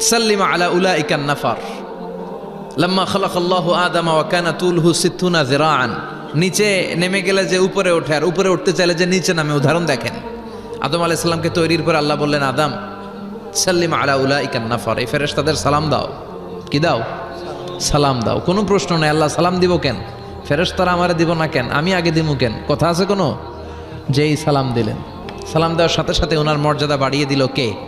সাল্লিমা আলা উলা ইকান নাফার। লম্মা খলাক আল্লাহ আদম ওয়াকানা তুলহু সিদ্ধুনা জিরাআন নিচে নেমে গেলে যে উপরে ওঠে, আর উপরে উঠতে চাইলে যে নিচে নামে, উদাহরণ দেখেন। আদম আলাইহিস সালামকে তৈরির পর আল্লাহ বললেন, আদম, সাল্লিম আলা উলা ইকান নাফার। এই ফেরেশতাদের সালাম দাও। কি দাও? সালাম দাও। কোনো প্রশ্ন নাই, আল্লাহ সালাম দিব কেন? ফেরেশতারা আমারে দিব না কেন? আমি আগে দিব কেন? কথা আছে কোনো? যেই সালাম দিলেন। সালাম দেওয়ার সাথে সাথে ওনার মর্যাদা বাড়িয়ে দিল কে?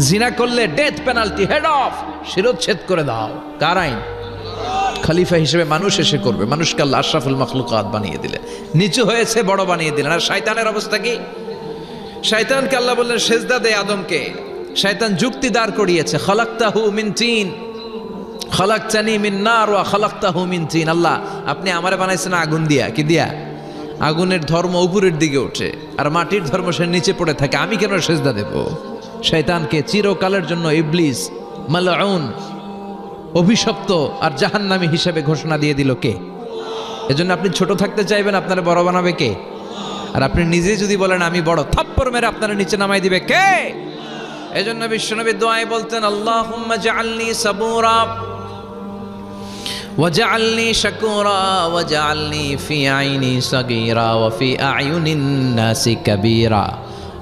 জিনা করলে ডেথ পেনাল্টি হেড অফ শিরোচ্ছেদ করে দাও। কার আইন? খলিফা হিসেবে মানুষ এসে করবে। মানুষকে আল্লাহ আশরাফুল মখলুকাত বানিয়ে দিলেন নিচু হয়েছে, বড় বানিয়ে দিলেন। আর শয়তানের অবস্থা কি? শয়তানকে আল্লাহ বললেন, সেজদা দে আদমকে। শয়তান যুক্তি দাঁড় করিয়েছে, খলাক্তাহু মিন তিন। খলাকচানি মিন নার ওয়া খলাক্তাহু মিন তিন। আল্লাহ, আপনি আমারে বানাইছেন আগুন দিয়া। কি দিয়া? আগুনের ধর্ম উপরের দিকে ওঠে। আর মাটির ধর্ম সে নিচে পড়ে থাকে। আমি কেন সেজদা দেব? শয়তানকে চিরকালের জন্য ইবলিস মালাউন অভিশপ্ত আর জাহান্নামী হিসেবে ঘোষণা দিয়ে দিল কে এজন্য আপনি ছোট থাকতে চাইবেন আপনারা বড় বানাবে কে আর আপনি নিজে যদি বলেন আমি বড় থাপ্পর মেরে আপনারা নিচে নামাই দিবে কে এজন্য বিশ্বনবী দোয়ায় বলতেন আল্লাহুম্মা জাআলনি সাবুরা وجعلني شكورا وجعلني في عيني صغيرا وفي أعين الناس كبيرا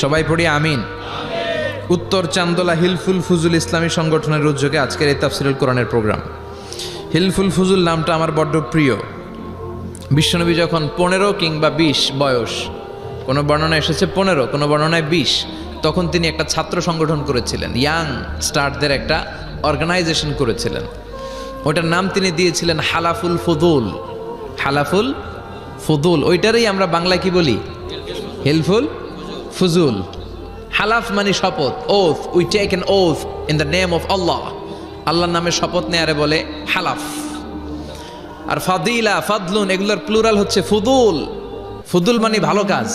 সবাই পড়ি আমিন। উত্তর চান্দোলা হিলফুল ফুজুল ইসলামী সংগঠনের উদ্যোগে আজকের এই তাফসিরুল কোরআনের প্রোগ্রাম। হিলফুল ফুজুল নামটা আমার বড্ড প্রিয়। বিশ্বনবী যখন পনেরো কিংবা বিশ বয়স, কোনো বর্ণনা এসেছে পনেরো, কোনো বর্ণনায় বিশ, তখন তিনি একটা ছাত্র সংগঠন করেছিলেন, ইয়াং স্টারদের একটা অর্গানাইজেশন করেছিলেন। ওটার নাম তিনি দিয়েছিলেন হালাফুল ফুদুল হালাফুল ফুদুল ওইটারই আমরা বাংলায় কি বলি? হেলফুল ফুজুল হালাফ মানে শপথ oath we take an oath in the name of Allah আল্লাহর নামে শপথ নেয়ারে বলে হালাফ। আর ফাদিলা, ফাদলুন, এগুলোর প্লুরাল হচ্ছে ফুদুল। ফুদুল মানে ভালো কাজ।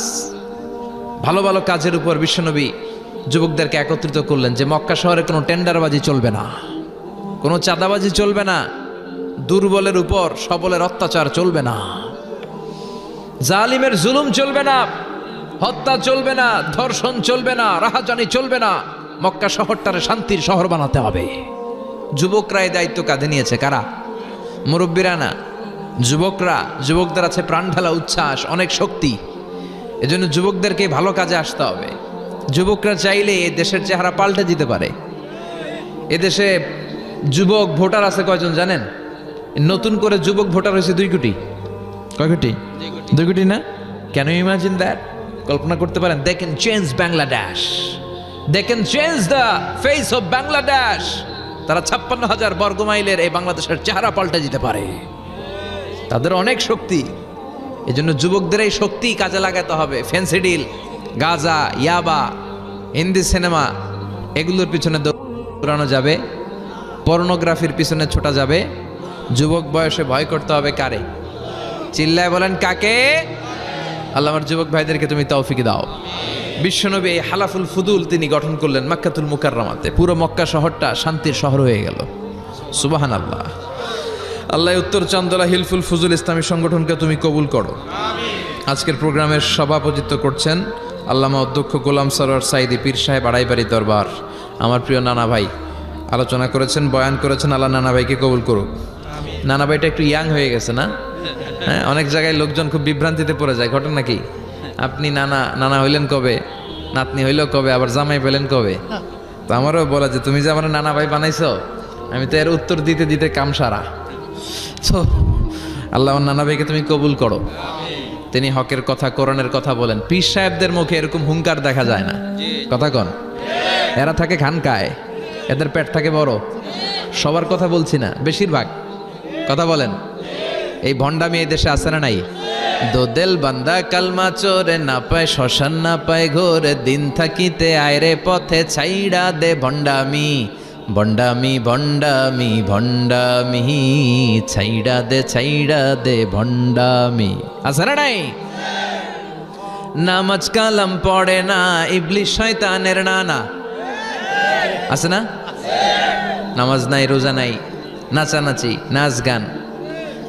ভালো ভালো কাজের উপর বিশ্বনবী যুবকদেরকে একত্রিত করলেন যে মক্কা শহরে কোনো টেন্ডারবাজি চলবে না। কোনো চাঁদাবাজি চলবে না। দুর্বলের উপর, সবলের অত্যাচার চলবে না। জালিমের জুলুম চলবে না। হত্যা চলবে না ধর্ষণ চলবে না রাহাজানি চলবে না। মক্কা শহরটারে শান্তির শহর বানাতে হবে। যুবকরা এই দায়িত্ব কাঁধে নিয়েছে কারা? মুরব্বীরা না? যুবকরা যুবকদের আছে প্রাণ ঢালা উচ্ছ্বাস অনেক শক্তি। এজন্য যুবকদেরকে ভালো কাজে আসতে হবে। যুবকরা চাইলে এ দেশের চেহারা পাল্টে দিতে পারে। এদেশে যুবক ভোটার আছে কয়জন জানেন? নতুন করে যুবক ভোটার হয়েছে দুই কোটি। কয় কোটি? দুই কোটি। না? কেন ইমাজিন দ্যাট কল্পনা করতে পারেন they can change Bangladesh they can change the face of Bangladesh তারা ছাপ্পান্ন হাজার বর্গ মাইলের এই বাংলাদেশের চেহারা পাল্টে দিতে পারে। তাদের অনেক শক্তি। এই জন্য যুবকদের এই শক্তি কাজে লাগাতে হবে। ফেন্সিডিল গাজা ইয়াবা হিন্দি সিনেমা, এগুলোর পিছনে দৌড়ানো যাবে। পর্নোগ্রাফির পিছনে ছোটা যাবে। যুবক বয়সে ভয় করতে হবে কারে? চিল্লায় বলেন, কাকে? আল্লাহ আমার যুবক ভাইদেরকে তুমি তৌফিক দাও। বিশ্বনবী এই হালাফুল ফুদুল তিনি গঠন করলেন মাক্কাতুল মুকাররামাতে। পুরো মক্কা শহরটা শান্তির শহর হয়ে গেল। সুবাহান আল্লাহ আল্লাহ উত্তর চান্দলা হিলফুল ফুজুল ইসলামী সংগঠনকে তুমি কবুল করো। আজকের প্রোগ্রামের সভাপতিত্ব করছেন আল্লামা অধ্যক্ষ গোলাম সরোয়ার সাইদি পীর সাহেব আড়াইবাড়ি দরবার। আমার প্রিয় নানা ভাই, আলোচনা করেছেন, বয়ান করেছেন, আল্লাহ নানা ভাইকে কবুল করুক। নানা ভাইটা একটু ইয়াং হয়ে গেছে না? হ্যাঁ অনেক জায়গায় লোকজন খুব বিভ্রান্তিতে পড়ে যায়, ঘটনা কি? আপনি নানা নানা হইলেন কবে? নাতনি হইল কবে? আবার জামাই পেলেন কবে? তো আমারও বলা যে, তুমি যে আমার নানা ভাই বানাইছো, আমি তো এর উত্তর দিতে দিতে কাম সারা তো আল্লাহ নানা ভাইকে তুমি কবুল করো। তিনি হকের কথা, কোরআনের কথা বলেন। পীর সাহেবদের মুখে এরকম হুঙ্কার দেখা যায় না। কথা কন। এরা থাকে খানকায়। এদের পেট থাকে বড়। সবার কথা বলছি না। বেশিরভাগ। কথা বলেন। এই ভণ্ডামি এই দেশে আছে না নাই? দোদেল বান্দা কালমা চোরে না পায়, শ্মশান না পায় ঘোরে, দিন থাকিতে আয়রে পথে ছাইড়া দে ভণ্ডামি। ভণ্ডামি ভণ্ডামি ভণ্ডামি, ছাইড়া দে ছাইড়া দে ভণ্ডামি। আছে না নাই? নামাজ কালাম পড়ে না, ইবলিশ শয়তানের নানা। আছে না? নামাজ নাই, রোজা নাই, নাচানাচি, নাচ গান।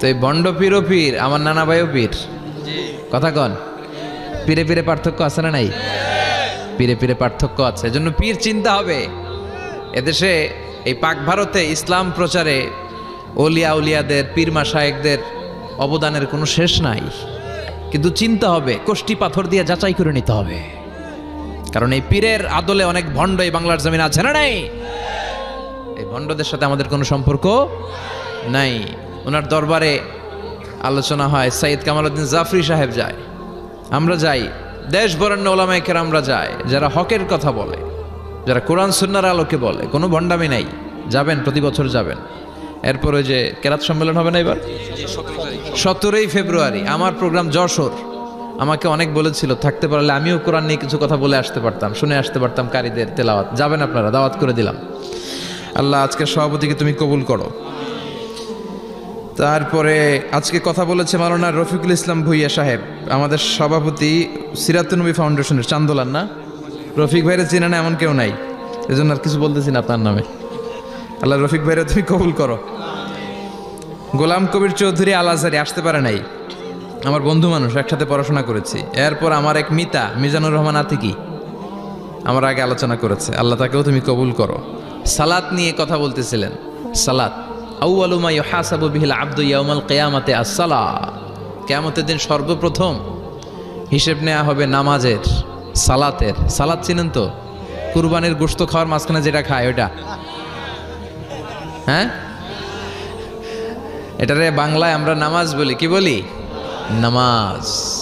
তো এই বন্ড পীরও পীর আমার নানা ভাইও পীর। কথা কন। পীরে পীরে পার্থক্য আছে না নাই? পীরে পীরে পার্থক্য আছে। এজন্য পীর চিন্তা হবে। এদেশে এই পাক ভারতে ইসলাম প্রচারে ওলিয়া উলিয়াদের পীর মাসায়েকদের অবদানের কোনো শেষ নাই। কিন্তু চিন্তা হবে কোষ্টি পাথর দিয়ে যাচাই করে নিতে হবে। কারণ এই পীরের আদলে অনেক ভণ্ড এই বাংলার জমিন আছে না নাই? এই ভণ্ডদের সাথে আমাদের কোনো সম্পর্ক নাই। ওনার দরবারে আলোচনা হয়। সাইদ কামালউদ্দিন জাফরি সাহেব যায়। আমরা যাই। দেশ বরেণ্য ওলামাইকের আমরা যাই যারা হকের কথা বলে, যারা কোরআন সুন্নার আলোকে বলে। কোনো ভণ্ডামি নাই। যাবেন, প্রতি বছর যাবেন। এরপরে যে কেরাত সম্মেলন হবে না এবার? সতেরোই ফেব্রুয়ারি। আমার প্রোগ্রাম যশোর। আমাকে অনেক বলেছিল, থাকতে পারলে আমিও কোরআন নিয়ে কিছু কথা বলে আসতে পারতাম, শুনে আসতে পারতাম কারীদের তেলাওয়াত। যাবেন আপনারা, দাওয়াত করে দিলাম। আল্লাহ আজকের সভাপতিকে তুমি কবুল করো। তারপরে আজকে কথা বলেছে মালানা রফিকুল ইসলাম ভুইয়া সাহেব, আমাদের সভাপতি সিরাতুনবী ফাউন্ডেশনের চান্দোলান, না? রফিক ভাইরে চিনে না এমন কেউ নাই। এজন্য আর কিছু বলতেছি না আপনার নামে। আল্লাহ রফিক ভাইরে তুমি কবুল করো। গোলাম কবির চৌধুরী আল আসতে পারে নাই। আমার বন্ধু মানুষ, একসাথে পড়াশোনা করেছি। এরপর আমার এক মিতা, মিজানুর রহমান আতিকি, আমার আগে আলোচনা করেছে। আল্লাহ তাকেও তুমি কবুল করো। সালাত নিয়ে কথা বলতেছিলেন। সালাত। আউআলুমা ইউহাসাবু বিহিল আব্দু ইয়াউমাল কিয়ামাতে আসসালা। কিয়ামতের দিন সর্বপ্রথম হিসেব নেওয়া হবে নামাজের, সালাতের। সালাত চিনেন তো? কুরবানির গোশত খাওয়ার মাঝখানে যেটা খায় ওটা হ্যাঁ? এটারে বাংলায় আমরা নামাজ বলি, কি বলি? নামাজ।